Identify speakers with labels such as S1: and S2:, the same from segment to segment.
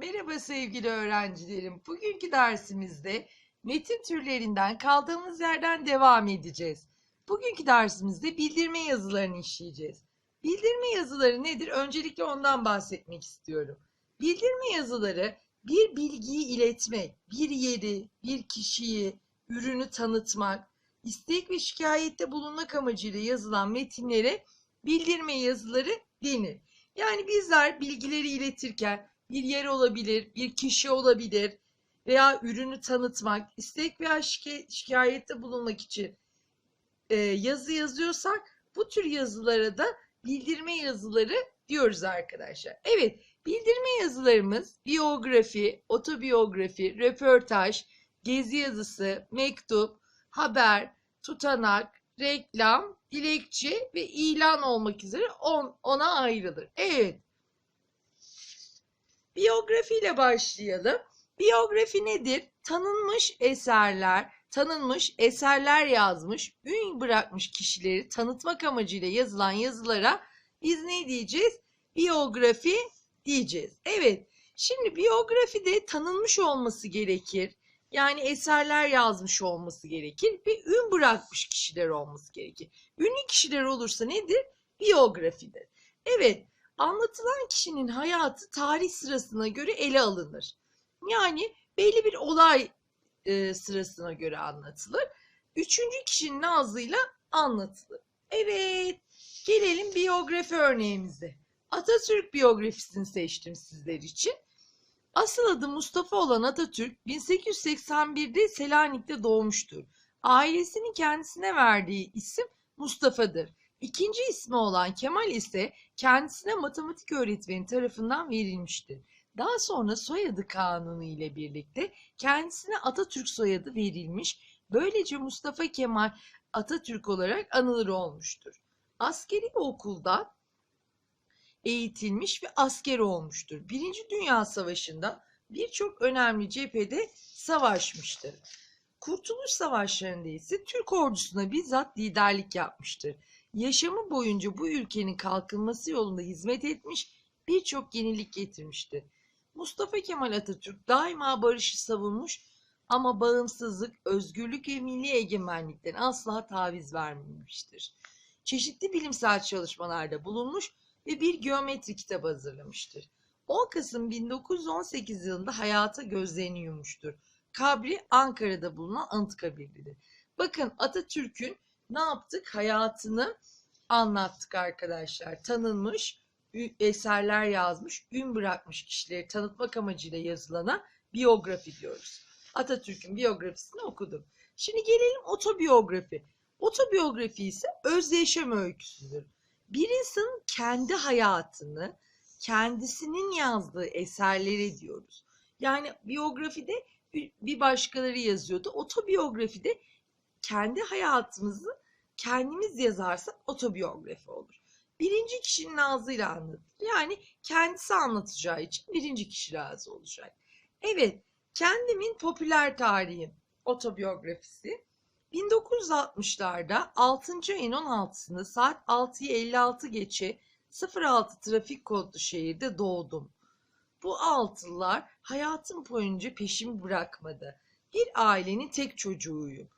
S1: Merhaba sevgili öğrencilerim. Bugünkü dersimizde metin türlerinden kaldığımız yerden devam edeceğiz. Bugünkü dersimizde bildirme yazılarını işleyeceğiz. Bildirme yazıları nedir? Öncelikle ondan bahsetmek istiyorum. Bildirme yazıları bir bilgiyi iletmek, bir yeri, bir kişiyi, ürünü tanıtmak, istek ve şikayette bulunmak amacıyla yazılan metinlere bildirme yazıları denir. Yani bizler bilgileri iletirken bir yer olabilir, bir kişi olabilir veya ürünü tanıtmak, istek veya şike- şikayette bulunmak için e, yazı yazıyorsak bu tür yazılara da bildirme yazıları diyoruz arkadaşlar. Evet, bildirme yazılarımız biyografi, otobiyografi, röportaj, gezi yazısı, mektup, haber, tutanak, reklam, dilekçe ve ilan olmak üzere on, ona ayrılır. Evet. Biyografiyle başlayalım. Biyografi nedir? Tanınmış eserler, tanınmış eserler yazmış, ün bırakmış kişileri tanıtmak amacıyla yazılan yazılara biz ne diyeceğiz? Biyografi diyeceğiz. Evet. Şimdi biyografide tanınmış olması gerekir. Yani eserler yazmış olması gerekir ve ün bırakmış kişiler olması gerekir. Ünlü kişiler olursa nedir? Biyografidir. Evet, anlatılan kişinin hayatı tarih sırasına göre ele alınır. Yani belli bir olay e, sırasına göre anlatılır. Üçüncü kişinin ağzıyla anlatılır. Evet, gelelim biyografi örneğimize. Atatürk biyografisini seçtim sizler için. Asıl adı Mustafa olan Atatürk 1881'de Selanik'te doğmuştur. Ailesinin kendisine verdiği isim Mustafa'dır. İkinci ismi olan Kemal ise kendisine matematik öğretmeni tarafından verilmiştir. Daha sonra soyadı kanunu ile birlikte kendisine Atatürk soyadı verilmiş. Böylece Mustafa Kemal Atatürk olarak anılır olmuştur. Askeri okulda eğitilmiş ve asker olmuştur. Birinci Dünya Savaşı'nda birçok önemli cephede savaşmıştır. Kurtuluş Savaşları'nda ise Türk ordusuna bizzat liderlik yapmıştır. Yaşamı boyunca bu ülkenin kalkınması yolunda hizmet etmiş, birçok yenilik getirmiştir. Mustafa Kemal Atatürk daima barışı savunmuş ama bağımsızlık, özgürlük ve milli egemenlikten asla taviz vermemiştir. Çeşitli bilimsel çalışmalarda bulunmuş ve bir geometri kitabı hazırlamıştır. 10 Kasım 1918 yılında hayata gözlerini yummuştur. Kabri Ankara'da bulunan Anıtkabir'dedir. Bakın Atatürk'ün ne yaptık? Hayatını anlattık arkadaşlar. Tanınmış, eserler yazmış, ün bırakmış kişileri tanıtmak amacıyla yazılana biyografi diyoruz. Atatürk'ün biyografisini okudum. Şimdi gelelim otobiyografi. Otobiyografi ise öz yaşam öyküsüdür. Bir insanın kendi hayatını, kendisinin yazdığı eserleri diyoruz. Yani biyografide bir başkaları yazıyordu. Otobiyografide kendi hayatımızı kendimiz yazarsak otobiyografi olur. Birinci kişinin ağzıyla anlatır. Yani kendisi anlatacağı için birinci kişi razı olacak. Evet, kendimin popüler tarihim otobiyografisi. 1960'larda 6. ayın 16'sında saat 6'yı 56 geçe 06 trafik kodlu şehirde doğdum. Bu altılar hayatım boyunca peşimi bırakmadı. Bir ailenin tek çocuğuyum.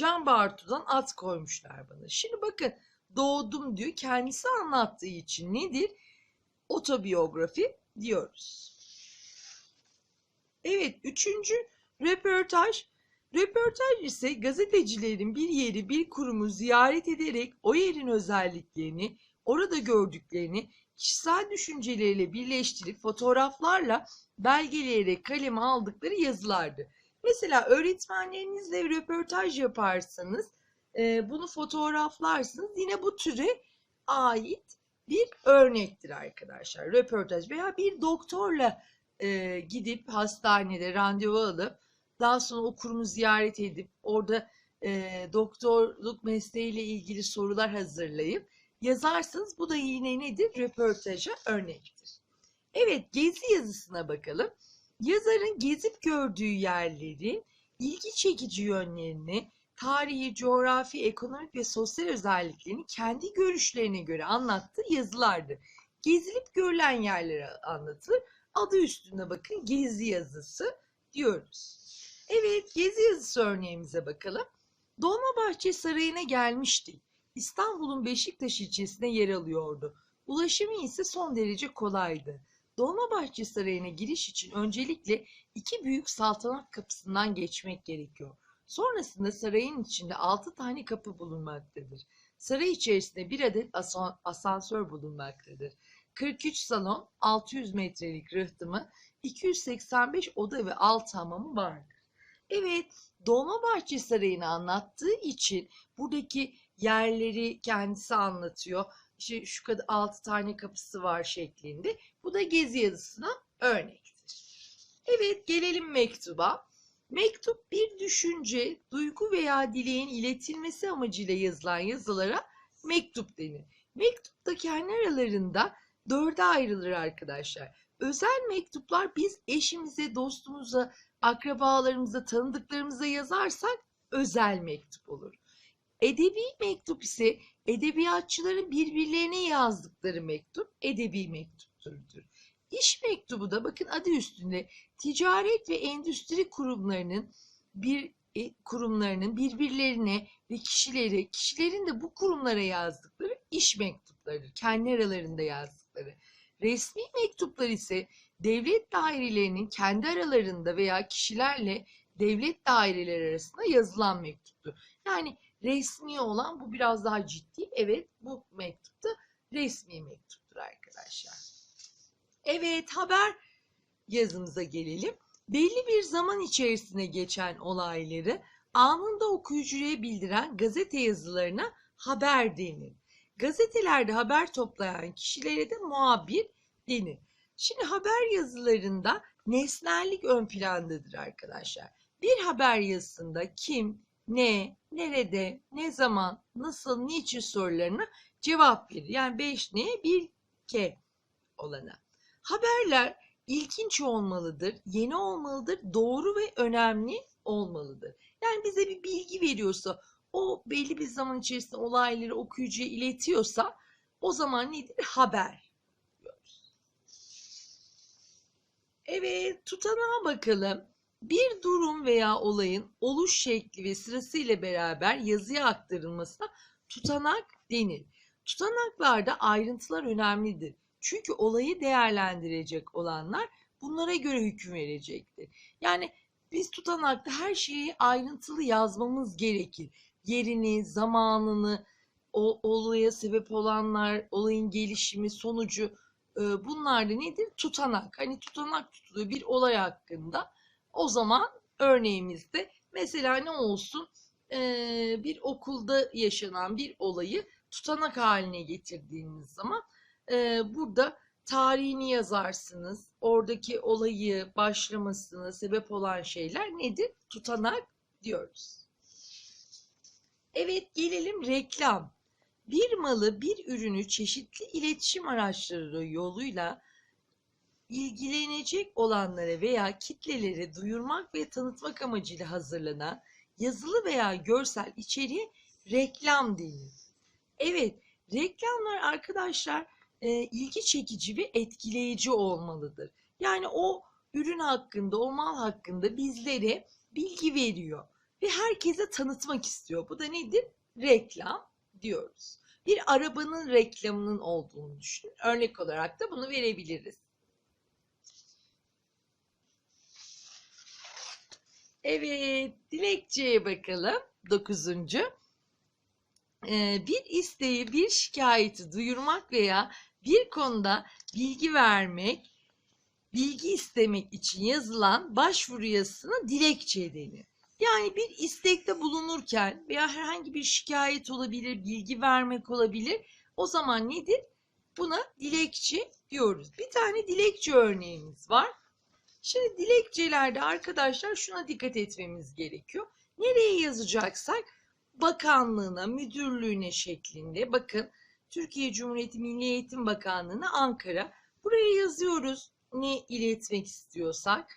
S1: Can Bartu'dan at koymuşlar bana. Şimdi bakın doğdum diyor kendisi anlattığı için nedir? Otobiyografi diyoruz. Evet üçüncü röportaj. Röportaj ise gazetecilerin bir yeri bir kurumu ziyaret ederek o yerin özelliklerini, orada gördüklerini kişisel düşünceleriyle birleştirip fotoğraflarla belgeleyerek kaleme aldıkları yazılardı. Mesela öğretmenlerinizle röportaj yaparsanız e, bunu fotoğraflarsınız. Yine bu türe ait bir örnektir arkadaşlar. Röportaj veya bir doktorla e, gidip hastanede randevu alıp daha sonra o kurumu ziyaret edip orada e, doktorluk mesleğiyle ilgili sorular hazırlayıp yazarsanız bu da yine nedir? Röportaja örnektir. Evet gezi yazısına bakalım. Yazarın gezip gördüğü yerlerin ilgi çekici yönlerini, tarihi, coğrafi, ekonomik ve sosyal özelliklerini kendi görüşlerine göre anlattığı yazılardır. Gezilip görülen yerleri anlatılır. Adı üstünde bakın gezi yazısı diyoruz. Evet gezi yazısı örneğimize bakalım. Dolmabahçe Sarayı'na gelmiştik. İstanbul'un Beşiktaş ilçesine yer alıyordu. Ulaşımı ise son derece kolaydı. Dolmabahçe Sarayı'na giriş için öncelikle iki büyük saltanat kapısından geçmek gerekiyor. Sonrasında sarayın içinde altı tane kapı bulunmaktadır. Saray içerisinde bir adet asan- asansör bulunmaktadır. 43 salon, 600 metrelik rıhtımı, 285 oda ve alt hamamı vardır. Evet, Dolmabahçe Sarayı'nı anlattığı için buradaki yerleri kendisi anlatıyor. İşte şu kadar 6 tane kapısı var şeklinde. Bu da gezi yazısına örnektir. Evet, gelelim mektuba. Mektup bir düşünce, duygu veya dileğin iletilmesi amacıyla yazılan yazılara mektup denir. Mektup da kendi aralarında dörde ayrılır arkadaşlar. Özel mektuplar biz eşimize, dostumuza, akrabalarımıza, tanıdıklarımıza yazarsak özel mektup olur. Edebi mektup ise edebiyatçıların birbirlerine yazdıkları mektup edebi mektupturdur. İş mektubu da bakın adı üstünde ticaret ve endüstri kurumlarının bir e, kurumlarının birbirlerine ve kişileri, kişilerin de bu kurumlara yazdıkları iş mektuplarıdır. Kendi aralarında yazdıkları. Resmi mektuplar ise devlet dairelerinin kendi aralarında veya kişilerle devlet daireleri arasında yazılan mektuptur. Yani resmi olan bu biraz daha ciddi. Evet bu mektup da resmi mektuptur arkadaşlar. Evet haber yazımıza gelelim. Belli bir zaman içerisinde geçen olayları anında okuyucuya bildiren gazete yazılarına haber denir. Gazetelerde haber toplayan kişilere de muhabir denir. Şimdi haber yazılarında nesnellik ön plandadır arkadaşlar. Bir haber yazısında kim, ne, nerede, ne zaman, nasıl, niçin sorularına cevap verir. Yani 5 ne, 1 ke olana. Haberler ilginç olmalıdır, yeni olmalıdır, doğru ve önemli olmalıdır. Yani bize bir bilgi veriyorsa, o belli bir zaman içerisinde olayları okuyucuya iletiyorsa o zaman nedir? Haber. Evet, tutanağa bakalım. Bir durum veya olayın oluş şekli ve sırasıyla beraber yazıya aktarılmasına tutanak denir. Tutanaklarda ayrıntılar önemlidir. Çünkü olayı değerlendirecek olanlar bunlara göre hüküm verecektir. Yani biz tutanakta her şeyi ayrıntılı yazmamız gerekir. Yerini, zamanını, o olaya sebep olanlar, olayın gelişimi, sonucu e, bunlar da nedir? Tutanak. Hani tutanak tutuluyor bir olay hakkında. O zaman örneğimizde mesela ne olsun? Ee, bir okulda yaşanan bir olayı tutanak haline getirdiğiniz zaman e, burada tarihini yazarsınız. Oradaki olayı, başlamasını, sebep olan şeyler nedir? Tutanak diyoruz. Evet gelelim reklam. Bir malı, bir ürünü çeşitli iletişim araçları yoluyla ilgilenecek olanlara veya kitlelere duyurmak ve tanıtmak amacıyla hazırlanan yazılı veya görsel içeriğe reklam denir. Evet, reklamlar arkadaşlar e, ilgi çekici ve etkileyici olmalıdır. Yani o ürün hakkında, o mal hakkında bizlere bilgi veriyor ve herkese tanıtmak istiyor. Bu da nedir? Reklam diyoruz. Bir arabanın reklamının olduğunu düşünün. Örnek olarak da bunu verebiliriz. Evet, dilekçeye bakalım. Dokuzuncu. Ee, bir isteği, bir şikayeti duyurmak veya bir konuda bilgi vermek, bilgi istemek için yazılan başvuru yazısına dilekçe denir. Yani bir istekte bulunurken veya herhangi bir şikayet olabilir, bilgi vermek olabilir. O zaman nedir? Buna dilekçe diyoruz. Bir tane dilekçe örneğimiz var. Şimdi dilekçelerde arkadaşlar şuna dikkat etmemiz gerekiyor. Nereye yazacaksak bakanlığına, müdürlüğüne şeklinde bakın Türkiye Cumhuriyeti Milli Eğitim Bakanlığı'na Ankara. Buraya yazıyoruz ne iletmek istiyorsak.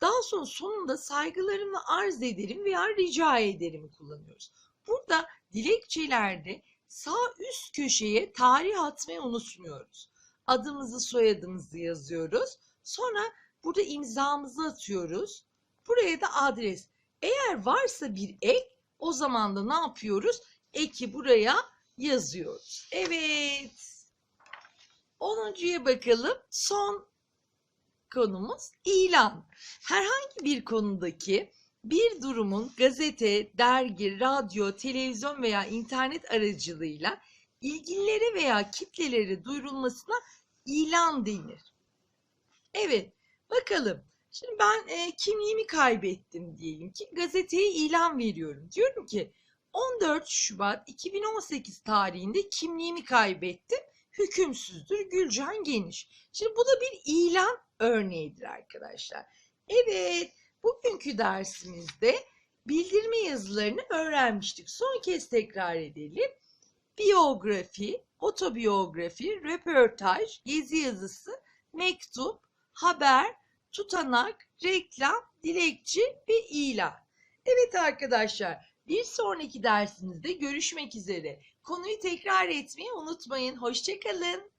S1: Daha sonra sonunda saygılarımı arz ederim veya rica ederim kullanıyoruz. Burada dilekçelerde sağ üst köşeye tarih atmayı unutmuyoruz. Adımızı soyadımızı yazıyoruz. Sonra burada imzamızı atıyoruz. Buraya da adres. Eğer varsa bir ek o zaman da ne yapıyoruz? Eki buraya yazıyoruz. Evet. 10.ya bakalım. Son konumuz ilan. Herhangi bir konudaki bir durumun gazete, dergi, radyo, televizyon veya internet aracılığıyla ilgililere veya kitlelere duyurulmasına ilan denir. Evet, bakalım. Şimdi ben e, kimliğimi kaybettim diyelim ki gazeteye ilan veriyorum. Diyorum ki 14 Şubat 2018 tarihinde kimliğimi kaybettim. Hükümsüzdür Gülcan Geniş. Şimdi bu da bir ilan örneğidir arkadaşlar. Evet, bugünkü dersimizde bildirme yazılarını öğrenmiştik. Son kez tekrar edelim. Biyografi, otobiyografi, röportaj, gezi yazısı, mektup, haber, tutanak, reklam, dilekçe ve ilan. Evet arkadaşlar, bir sonraki dersimizde görüşmek üzere. Konuyu tekrar etmeyi unutmayın. Hoşçakalın.